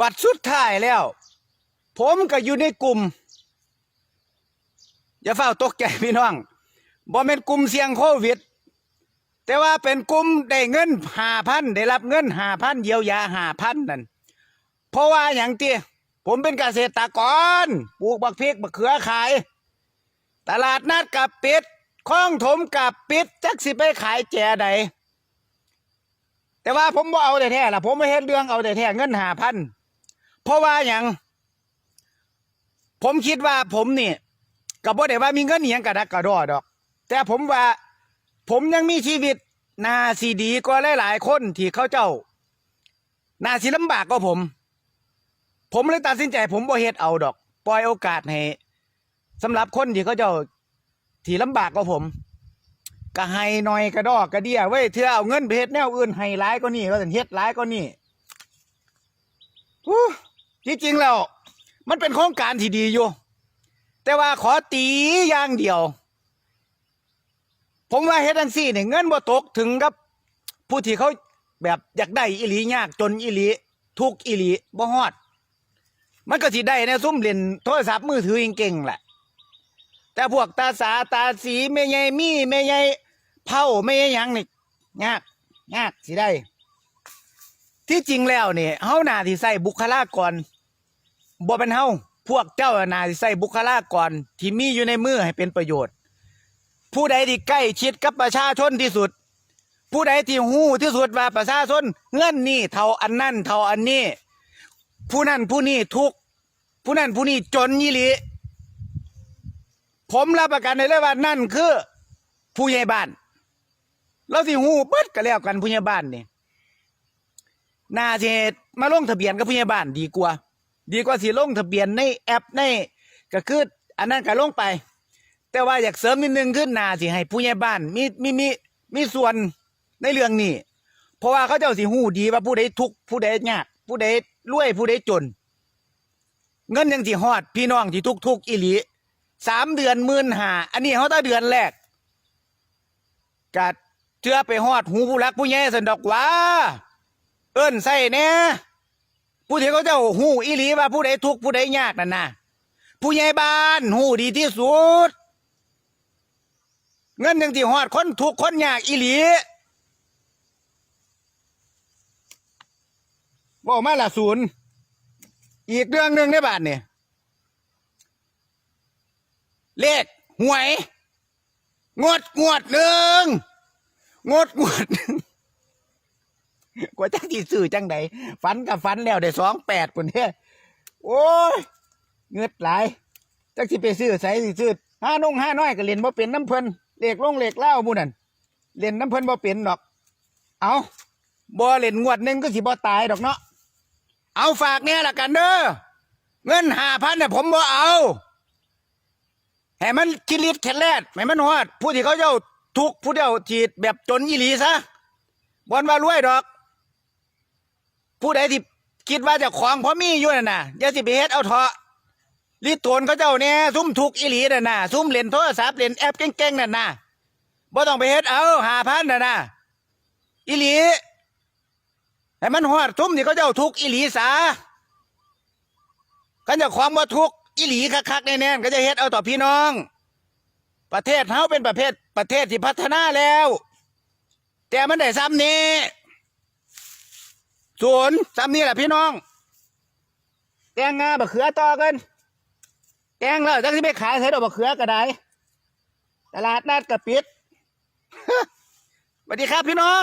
บัตรสุดท้ายแล้ว ผมก็อยู่ในกลุ่ม อย่าเฝ้าตกใจพี่น้องบ่เป็นกลุ่มเสี่ยงโควิด แต่ว่าเป็นกลุ่มได้เงินหาพันได้รับเงินหาพันเยียวยาหาพันนั่นเพราะว่าอย่างที่ผมเป็นเกษตรกรปลูกบักพริกบักเขือขาย ตลาดนัดกับปิดคลองถมกับปิดจักสิไปขายแจใด แต่ว่าผมบ่เอาแต่แท้ล่ะ ผมไม่เห็นเรื่องเอาแต่แท้เงินหาพันเพราะว่าอย่างผมคิดว่าผมนี่กับบ่ได้ว่ามีเงินอหย่างกระดักกระดอดอก แต่ผมว่า ผมยังมีชีวิตนาสีดีกว่าหลายๆคนที่เขาเจ้านาสิลำบากก็ผม ผมเลยตัดสินใจ ผมบ่เฮ็ดเอาดอก ปล่อยโอกาสให้สำหรับคนที่เขาเจ้าที่ลำบากก็ผม ก็ให้หน่อยกระดอกกระเดียไว้ยเธอเอาเงินไปเฮ็ดแนวอื่นให้ร้ายก็นี่ก็ถึงเฮ็ดร้ายก็นี่อู้ที่จริงแล้ว มันเป็นโครงการที่ดีอยู่ แต่ว่าขอตีอย่างเดียว ผมว่าเฮ็ดจังซี่เนี่ยเงินบ่ตกถึงกับ ผู้ที่เขาแบบอยากได้อีหลียากจนอีหลีทุกอีหลีบ่ฮอด มันก็สิได้ในซุ่มเล่นโทรศัพท์มือถือเก่งๆแหละแต่พวกตาสาตาสีแม่ใหญ่มีแม่ใหญ่ เผาแม่ยังนี่ยากยากสิได้ ที่จริงแล้วเนี่ยเฮาน่าที่ใส่บุคลากรบ่เป็นเฮาพวกเจ้าน่าที่ใส่บุคลากรที่มีอยู่ในมือให้เป็นประโยชน์ ผู้ใดที่ใกล้ชิดกับประชาชนที่สุด ผู้ใดที่หู้ที่สุดว่าประชาชนเงื่อนนี่เท่าอันนั่นเท่าอันนี้ ผู้นั้นผู้นี้ทุกผู้นั้นผู้นี้จนยี่หลีผมรับประกันได้เลยว่านั่นคือ ผู้ใหญ่บ้าน เราสิหูเบิดก็แล้วกันผู้ใหญ่บ้านนี่น่าสิมาลงทะเบียนกับผู้ใหญ่บ้านดีกว่า ดีกว่าสิลงทะเบียนในแอปในก็คืออันนั้นก็ลงไป แต่ว่าอยากเสริมนิดนึงขึ้นนาสิให้ผู้ใหญ่บ้านมีมีมีมีส่วนในเรื่องนี้ เพราะว่าเขาเจ้าสิหูดีว่าผู้ใดทุกผู้ใดยากผู้ใดรวยผู้ใดจน เงินยังสิฮอด พี่น้องที่ทุกทุกอีหลีสามเดือนหมื่นหาอันนี้เขาตั้งเดือนแรกกัด เชื่อไปฮอดหูผู้รักผู้ใหญ่สันดอกว่า เอิ้นใส่แน่ผู้ที่เขาเจ้าหูอีหลีว่าผู้ใดทุกผู้ใดยากนั่นน่ะผู้ใหญ่บ้านหูดีที่สุด เงินยังที่ฮอดคนทุกคนยากอีหลีบอกมาละศูนย์อีกเรื่องหนึ่งในบานเนี่ยเลขหวย งวดงวดหนึ่ง งดงวดกว่าจักที่ซื้อจังใดฝันกับฝันแล้วได้สองแปดคนเนี่ยโอ้ยเงือดหลายจักสิไปซื้อใส่สิซื้อห้านงห้าน้อยก็เล่นบ่เป็นน้ำเพิ่นเหลขลงเหลขเล่าหมู่นั่นเล่นน้ำเพิ่นบ่เป็นดอก เอาบ่เล่นงวดหนึ่งก็สิบ่ตายดอกเนาะเอาฝากเนี่ยละกันเด้อเงินห้าพันเนี่ยผมบ่เอาให้มันคิริตแข็แรดให้มันฮอดผู้ที่เขาเจ้า ทุกผู้เดียวจีดแบบจนอีหลีซะบอนว่ารวยดอก ผู้ใดที่คิดว่าจะของพอมีอยู่น่ะนะอย่าสิไปเฮ็ดเอาเถาะรีดโตนเขาเจ้าเนี่ยซุ่มทุกอีหลีน่ะนะซุ่มเล่นโทรศัพท์เล่นแอปเก่งๆน่ะนะบ่ต้องไปเฮ็ดเอาหาพันน่ะนะอีหลีให้มันฮอดซุ่มที่เขาเจ้าทุกอีหลีซะกันจะของบ่ทุกอีหลีคักๆแน่ๆก็จะเฮ็ดเอาต่อพี่น้อง ประเทศเฮาเป็นประเทศ ประเทศที่พัฒนาแล้ว แต่มันได้ซ้ำนี้ศูนย์ซ้ำนี่แหละพี่น้อง แตงงาบะเขือต่อกันแตงแล้วจักที่ไปขายใช้ดอกบะเขือก็ได้ตลาดนัดกระปิดสวัสดีครับพี่น้อง